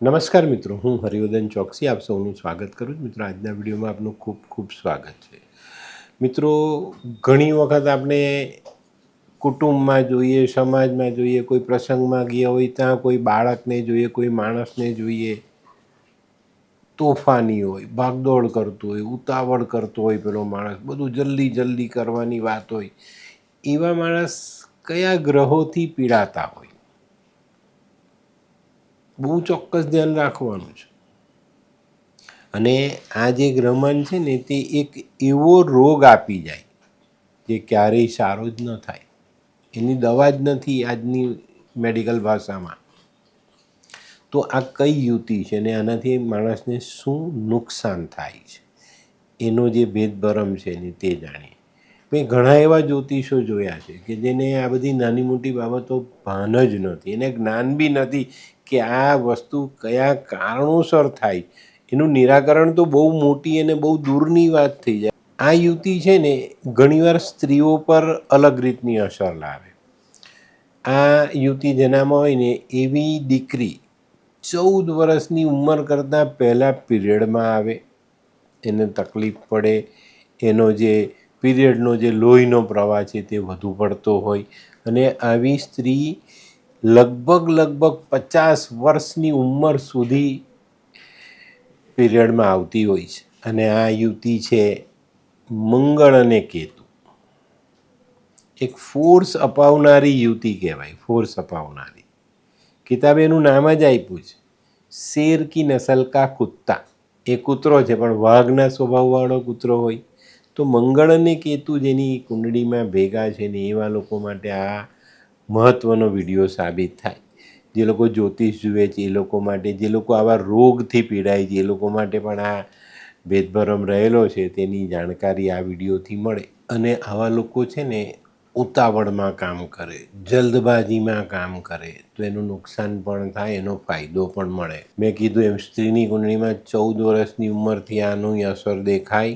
નમસ્કાર મિત્રો, હું હરિવર્ધન ચોકસી, આપ સૌનું સ્વાગત કરું છું. મિત્રો, આજના વિડીયોમાં આપનું ખૂબ ખૂબ સ્વાગત છે. મિત્રો, ઘણી વખત આપણે કુટુંબમાં જોઈએ, સમાજમાં જોઈએ, કોઈ પ્રસંગમાં ગયા હોય, ત્યાં કોઈ બાળકને જોઈએ, કોઈ માણસને જોઈએ, તોફાની હોય, ભાગદોડ કરતો હોય, ઉતાવળ કરતો હોય પેલો માણસ, બધું જલ્દી જલ્દી કરવાની વાત હોય. એવા માણસ કયા ગ્રહોથી પીડાતા હોય? બહુ ચોક્કસ ધ્યાન રાખવાનું છે. અને આ જે ગ્રહમાન છે ને, તે એક એવો રોગ આપી જાય જે ક્યારેય સારો જ ન થાય. એની દવા જ નથી આજની મેડિકલ ભાષામાં. તો આ કઈ યુતિ છે ને, આનાથી માણસને શું નુકસાન થાય છે? એનો જે ભેદભરમ છે ને, તે જાણીએ. મેં ઘણા એવા જ્યોતિષો જોયા છે કે જેને આ બધી નાની મોટી બાબતો ભાન જ નથી. એને જ્ઞાન બી નથી કે આ વસ્તુ કયા કારણોસર થાય? એનું નિરાકરણ તો બહુ મોટી અને બહુ દૂરની વાત થઈ જાય. આ યુતિ છે ને ઘણીવાર સ્ત્રીઓ પર અલગ રીતની અસર લાવે. આ યુતિ જેનામાં હોય ને એવી દીકરી ચૌદ વર્ષની ઉંમર કરતાં પહેલાં પીરિયડમાં આવે. એને તકલીફ પડે. એનો જે પીરિયડનો જે લોહીનો પ્રવાહ છે તે વધુ પડતો હોય. અને આવી સ્ત્રી લગભગ લગભગ પચાસ વર્ષની ઉંમર સુધી પીરિયડમાં આવતી હોય છે. અને આ યુતિ છે મંગળ અને કેતુ. એક ફોર્સ અપાવનારી યુતિ કહેવાય, ફોર્સ અપાવનારી. કિતાબે એનું નામ જ આપ્યું છે, શેર કી નસલ કા કુત્તા. એ કૂતરો છે, પણ વાઘના સ્વભાવવાળો કૂતરો હોય. તો મંગળ અને કેતુ જેની કુંડળીમાં ભેગા છે ને એવા લોકો માટે આ મહત્ત્વનો વીડિયો સાબિત થાય. જે લોકો જ્યોતિષ જુએ છે, એ લોકો માટે, જે લોકો આવા રોગથી પીડાય છે, એ લોકો માટે પણ આ ભેદભરમ રહેલો છે, તેની જાણકારી આ વિડીયોથી મળે. અને આવા લોકો છે ને, ઉતાવળમાં કામ કરે, જલ્દબાજીમાં કામ કરે, તો એનું નુકસાન પણ થાય, એનો ફાયદો પણ મળે. મેં કીધું એમ, સ્ત્રીની કુંડળીમાં ચૌદ વર્ષની ઉંમરથી આનું અસર દેખાય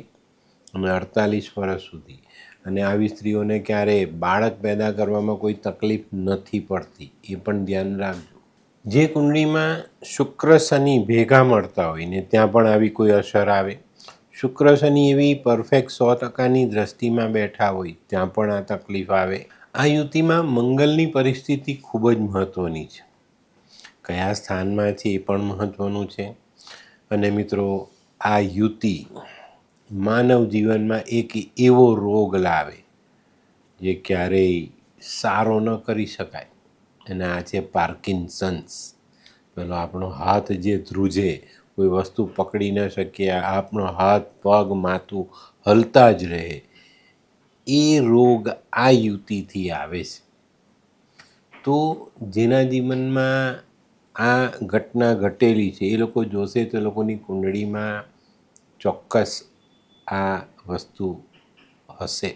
અને અડતાલીસ વર્ષ સુધી. અને આવી સ્ત્રીઓને ક્યારે બાળક પેદા કરવામાં કોઈ તકલીફ નથી પડતી. એ પણ ધ્યાન રાખજો. જે કુંડળીમાં શુક્ર શનિ ભેગા મળતા હોય ને ત્યાં પણ આવી કોઈ અસર આવે. શુક્ર શનિ એવી પરફેક્ટ સો ટકાની દ્રષ્ટિમાં બેઠા હોય ત્યાં પણ આ તકલીફ આવે. આ યુતિમાં મંગલની પરિસ્થિતિ ખૂબ જ મહત્ત્વની છે. કયા સ્થાનમાં છે એ પણ મહત્ત્વનું છે? અને મિત્રો, આ યુતિ માનવ જીવનમાં એક એવો રોગ લાવે જે ક્યારેય સારો ન કરી શકાય. અને આ છે પાર્કિન્સન્સ. પેલો આપણો હાથ જે ધ્રુજે, કોઈ વસ્તુ પકડી ન શકીએ, આપણો હાથ, પગ, માથું હલતા જ રહે. એ રોગ આ યુતિથી આવે છે. તો જેના જીવનમાં આ ઘટના ઘટેલી છે, એ લોકો જોશે તો લોકોની કુંડળીમાં ચોક્કસ આ વસ્તુ હશે.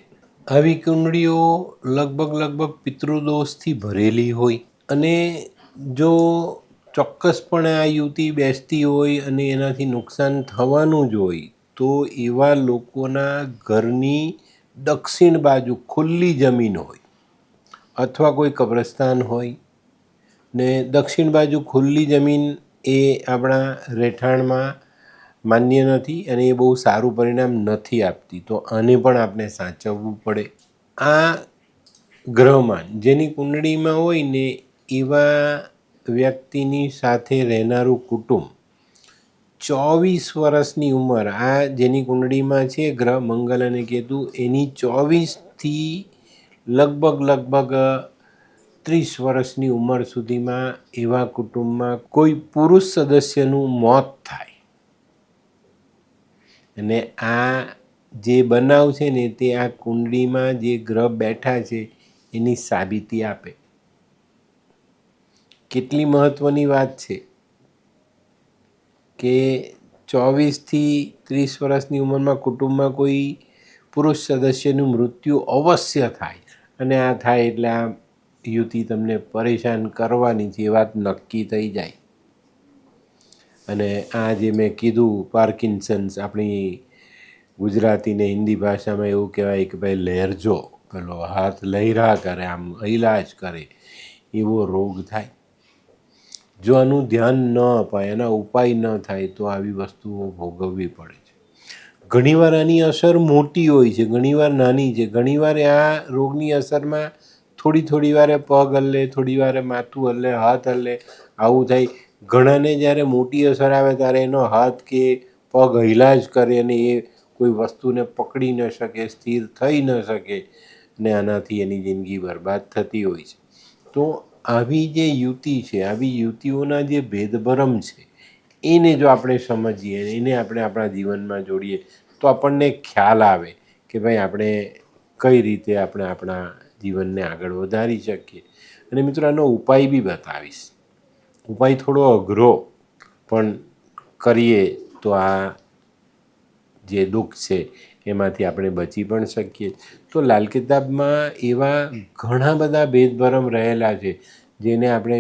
આવી કુંડળીઓ લગભગ લગભગ પિતૃદોષથી ભરેલી હોય અને જો ચોક્કસપણે આ યુતિ બેસતી હોય અને એનાથી નુકસાન થવાનું જ હોય, તો એવા લોકોના ઘરની દક્ષિણ બાજુ ખુલ્લી જમીન હોય અથવા કોઈ કબ્રસ્તાન હોય ને દક્ષિણ બાજુ ખુલ્લી જમીન એ આપણા રહેઠાણમાં માન્ય નથી અને એ બહુ સારું પરિણામ નથી આપતી. તો આને પણ આપણે સાચવવું પડે. આ ગ્રહમાન જેની કુંડળીમાં હોય ને એવા વ્યક્તિની સાથે રહેનારું કુટુંબ, ચોવીસ વર્ષની ઉંમર, આ જેની કુંડળીમાં છે ગ્રહ, મંગલ અને કેતુ, એની ચોવીસથી લગભગ લગભગ ત્રીસ વર્ષની ઉંમર સુધીમાં એવા કુટુંબમાં કોઈ પુરુષ સદસ્યનું મોત થાય. અને આ જે બનાવ છે ને તે આ કુંડળીમાં જે ગ્રહ બેઠા છે, એની સાબિતી આપે. કેટલી મહત્ત્વની વાત છે કે ચોવીસથી ત્રીસ વર્ષની ઉંમરમાં કુટુંબમાં કોઈ પુરુષ સદસ્યનું મૃત્યુ અવશ્ય થાય. અને આ થાય એટલે આ યુતિ તમને પરેશાન કરવાની એ વાત નક્કી થઈ જાય. અને આ જે મેં કીધું પાર્કિન્સન્સ, આપણી ગુજરાતીને હિન્દી ભાષામાં એવું કહેવાય કે ભાઈ લહેરજો, પેલો હાથ લહેરા કરે, આમ ઇલાજ કરે, એવો રોગ થાય. જો આનું ધ્યાન ન અપાય, એના ઉપાય ન થાય, તો આવી વસ્તુઓ ભોગવવી પડે છે. ઘણીવાર આની અસર મોટી હોય છે, ઘણીવાર નાની છે. ઘણીવાર આ રોગની અસરમાં થોડી થોડી વારે પગ હલે, થોડી વારે માથું હલ્લે હાથ હલે, આવું થાય. ઘણાને જ્યારે મોટી અસર આવે ત્યારે એનો હાથ કે પગ હિલા જ કરે અને એ કોઈ વસ્તુને પકડી ન શકે, સ્થિર થઈ ન શકે ને આનાથી એની જિંદગી બરબાદ થતી હોય છે. તો આવી જે યુતિ છે, આવી યુતિઓના જે ભેદભરમ છે, એને જો આપણે સમજીએ, એને આપણે આપણા જીવનમાં જોડીએ, તો આપણને ખ્યાલ આવે કે ભાઈ આપણે કઈ રીતે આપણે આપણા જીવનને આગળ વધારી શકીએ. અને મિત્રો, આનો ઉપાય બી બતાવીશ. ઉપાય થોડો અઘરો, પણ કરીએ તો આ જે દુઃખ છે, એમાંથી આપણે બચી પણ શકીએ. તો લાલ કિતાબમાં એવા ઘણા બધા ભેદભરમ રહેલા છે, જેને આપણે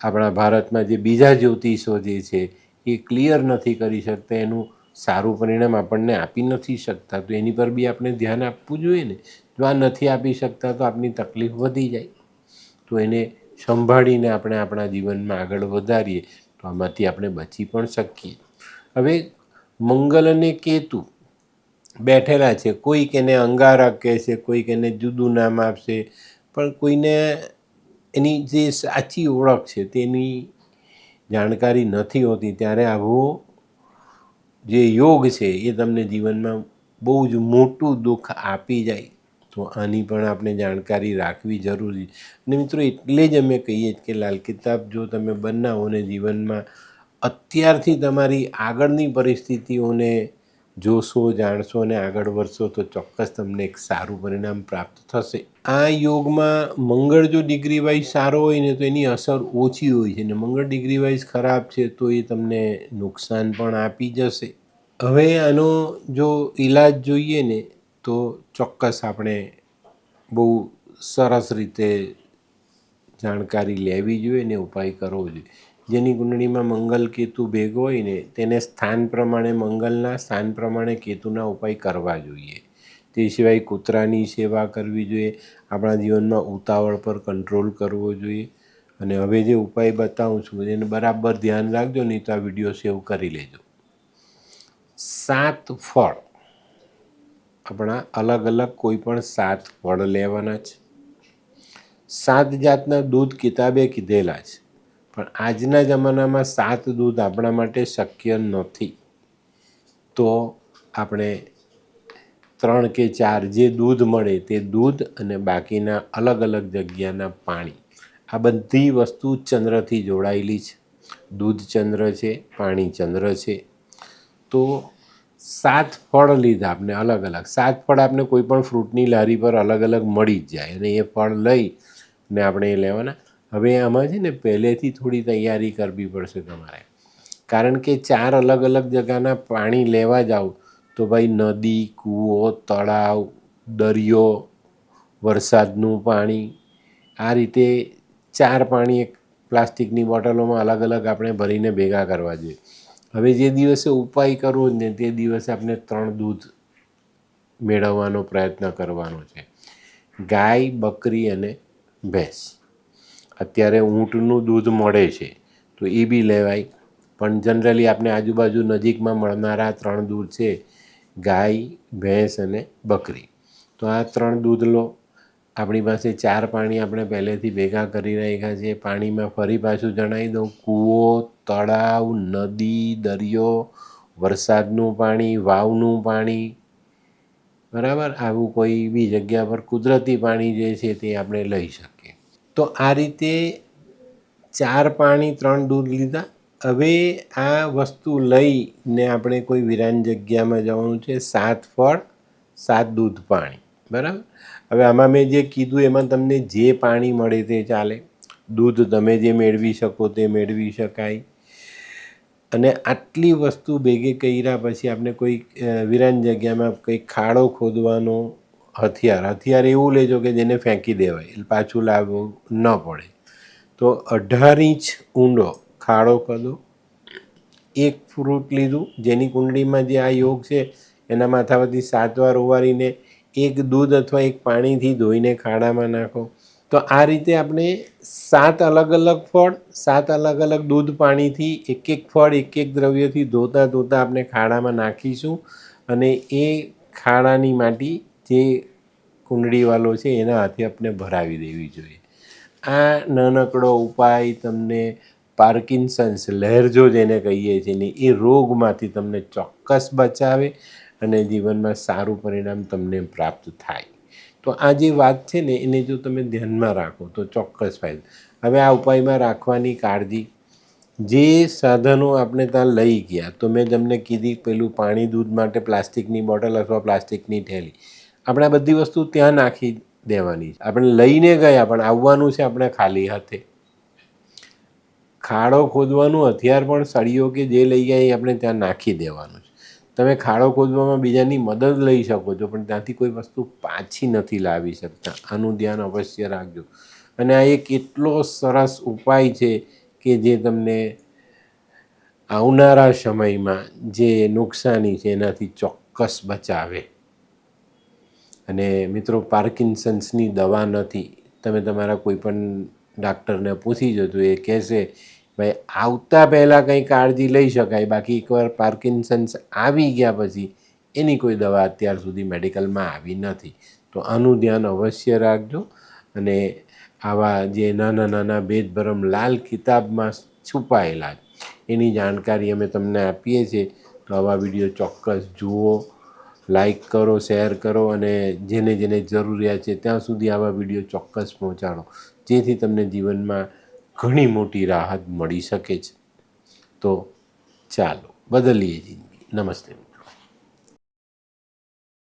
આપણા ભારતમાં જે બીજા જ્યોતિષો જે છે, એ ક્લિયર નથી કરી શકતા, એનું સારું પરિણામ આપણને આપી નથી શકતા. તો એની પર બી આપણે ધ્યાન આપવું જોઈએ ને? જો આ નથી આપી શકતા તો આપની તકલીફ વધી જાય. તો એને સંભાળીને આપણે આપણા જીવનમાં આગળ વધારીએ, તો આમાંથી આપણે બચી પણ શકીએ. હવે મંગલ અને કેતુ બેઠેલા છે. કોઈક એને અંગારક કહેશે કોઈ એને જુદું નામ આપશે, પણ કોઈને એની જે સાચી ઓળખ છે તેની જાણકારી નથી હોતી. ત્યારે આવો જે યોગ છે એ તમને જીવનમાં બહુ જ મોટું દુઃખ આપી જાય. તો આની પણ આપણે જાણકારી રાખવી જરૂરી. અને મિત્રો, એટલે જ અમે કહીએ કે લાલ કિતાબ જો તમે બનાવો ને જીવનમાં, અત્યારથી તમારી આગળની પરિસ્થિતિઓને જોશો, જાણશો અને આગળ વધશો તો ચોક્કસ તમને એક સારું પરિણામ પ્રાપ્ત થશે. આ યોગમાં મંગળ જો ડિગ્રી વાઇઝ સારો હોય ને તો એની અસર ઓછી હોય છે ને મંગળ ડિગ્રી વાઇઝ ખરાબ છે તો એ તમને નુકસાન પણ આપી જશે. હવે આનો જો ઈલાજ જોઈએ ને તો ચોક્કસ આપણે બહુ સરસ રીતે જાણકારી લેવી જોઈએ ને ઉપાય કરવો જોઈએ. જેની કુંડળીમાં મંગલ કેતુ ભેગો હોય ને, તેને સ્થાન પ્રમાણે મંગલના, સ્થાન પ્રમાણે કેતુના ઉપાય કરવા જોઈએ. તે સિવાય કૂતરાની સેવા કરવી જોઈએ, આપણા જીવનમાં ઉતાવળ પર કંટ્રોલ કરવો જોઈએ. અને હવે જે ઉપાય બતાવું છું, એને બરાબર ધ્યાન રાખજો, નહીં તો આ વીડિયો સેવ કરી લેજો. સાત ફળ. આપણા અલગ અલગ કોઈ પણ સાત ફળ લેવાના છે. સાત જાતના દૂધ કિતાબે કીધેલા છે. પણ આજના જમાનામાં સાત દૂધ આપણા માટે શક્ય નથી. તો આપણે ત્રણ કે ચાર જે દૂધ મળે તે દૂધ અને બાકીના અલગ અલગ જગ્યાના પાણી. આ બધી વસ્તુ ચંદ્રથી જોડાયેલી છે. દૂધ ચંદ્ર છે, પાણી ચંદ્ર છે. તો સાત ફળ લીધા આપણે અલગ અલગ. સાત ફળ આપને કોઈ પણ ફ્રૂટની લારી પર અલગ અલગ મળી જ જાય અને એ ફળ લઈ ને આપણે એ લેવાના. હવે આમાં છે ને પહેલેથી થોડી તૈયારી કરવી પડશે તમારે. કારણ કે ચાર અલગ અલગ જગાના પાણી લેવા જાઓ તો ભાઈ નદી, કૂવો, તળાવ, દરિયો, વરસાદનું પાણી, આ રીતે ચાર પાણી એક પ્લાસ્ટિકની બોટલોમાં અલગ અલગ આપણે ભરીને ભેગા કરવા જોઈએ. હવે જે દિવસે ઉપાય કરવો ને તે દિવસે આપણે ત્રણ દૂધ મેળવવાનો પ્રયત્ન કરવાનો છે. ગાય, બકરી અને ભેંસ. અત્યારે ઊંટનું દૂધ મળે છે, તો એ બી લેવાય. પણ જનરલી આપણે આજુબાજુ નજીકમાં મળનારા ત્રણ દૂધ છે, ગાય, ભેંસ અને બકરી. તો આ ત્રણ દૂધ લો. આપણી પાસે ચાર પાણી આપણે પહેલેથી ભેગા કરી રાખ્યા છે. પાણીમાં ફરી પાછું જણાવી દઉં. કૂવો તળાવ, નદી, દરિયો, વરસાદનું પાણી, વાવનું પાણી. બરાબર? આવું કોઈ બી જગ્યા પર કુદરતી પાણી જે છે તે આપણે લઈ શકીએ. તો આ રીતે ચાર પાણી, ત્રણ દૂધ લીધા. હવે આ વસ્તુ લઈને આપણે કોઈ વિરાન જગ્યામાં જવાનું છે, સાત ફળ, સાત દૂધ પાણી. બરાબર? હવે આમાં મેં જે કીધું, એમાં તમને જે પાણી મળે તે ચાલે. દૂધ તમે જે મેળવી શકો તે મેળવી શકાય. અને આટલી વસ્તુ ભેગી કર્યા પછી આપણે કોઈ વિરાન જગ્યામાં કંઈ ખાડો ખોદવાનો હથિયાર હથિયાર એવું લેજો કે જેને ફેંકી દેવાય પાછું લાવવું ન પડે. તો અઢાર ઇંચ ઊંડો ખાડો ખોદો, એક ફ્રૂટ લીધું, જેની કુંડળીમાં જે આ યોગ છે, એના માથા પરથી સાત વાર ઉવારીને એક દૂધ અથવા એક પાણીથી ધોઈને ખાડામાં નાખો. તો આ રીતે આપણે સાત અલગ અલગ ફળ, સાત અલગ અલગ દૂધ પાણીથી, એક એક ફળ, એક એક દ્રવ્યથી ધોતા ધોતા આપણે ખાડામાં નાખીશું અને એ ખાડાની માટી જે કુંડળીવાળો છે એના હાથે આપણે ભરાવી દેવી જોઈએ. આ નાનકડો ઉપાય તમને પાર્કિન્સન્સ લહેરજો જેને કહીએ છીએ ને, એ રોગમાંથી તમને ચોક્કસ બચાવે અને જીવનમાં સારું પરિણામ તમને પ્રાપ્ત થાય. તો આ જે વાત છે ને, એને જો તમે ધ્યાનમાં રાખો તો ચોક્કસ ફાયદો. હવે આ ઉપાયમાં રાખવાની કાળજી જે સાધનો આપણે ત્યાં લઈ ગયા, તો મેં તમને કીધી પેલું પાણી દૂધ માટે પ્લાસ્ટિકની બોટલ અથવા પ્લાસ્ટિકની થેલી. આપણે આ બધી વસ્તુ ત્યાં નાખી દેવાની છે. આપણે લઈને ગયા, પણ આવવાનું છે આપણે ખાલી હાથે. ખાડો ખોદવાનું, હથિયાર પણ સળીઓ કે જે લઈ ગયા એ આપણે ત્યાં નાખી દેવાનું છે. તમે ખાડો ખોદવામાં બીજાની મદદ લઈ શકો છો, પણ ત્યાંથી કોઈ વસ્તુ પાછી નથી લાવી શકતા. આનું ધ્યાન અવશ્ય રાખજો. અને આ એક એટલો સરસ ઉપાય છે કે જે તમને આવનારા સમયમાં જે નુકસાની છે એનાથી ચોક્કસ બચાવે. અને મિત્રો પાર્કિન્સન્સની દવા નથી. તમે તમારા કોઈ પણ ડાક્ટરને પૂછી જજો, એ કહેશે ભાઈ, આવતા પહેલાં કંઈ કાળજી લઈ શકાય. બાકી એકવાર પાર્કિન્સન્સ આવી ગયા પછી એની કોઈ દવા અત્યાર સુધી મેડિકલમાં આવી નથી. તો આનું ધ્યાન અવશ્ય રાખજો. અને આવા જે નાના નાના ભેદભરમ લાલ કિતાબમાં છુપાયેલા એની જાણકારી અમે તમને આપીએ છીએ. તો આવા વીડિયો ચોક્કસ જુઓ, લાઈક કરો, શેર કરો અને જેને જેને જરૂરિયાત છે ત્યાં સુધી આવા વીડિયો ચોક્કસ પહોંચાડો. જેથી તમને જીવનમાં ઘણી મોટી રાહત મળી શકે છે. તો ચાલો બદલીએ જિંદગી. નમસ્તે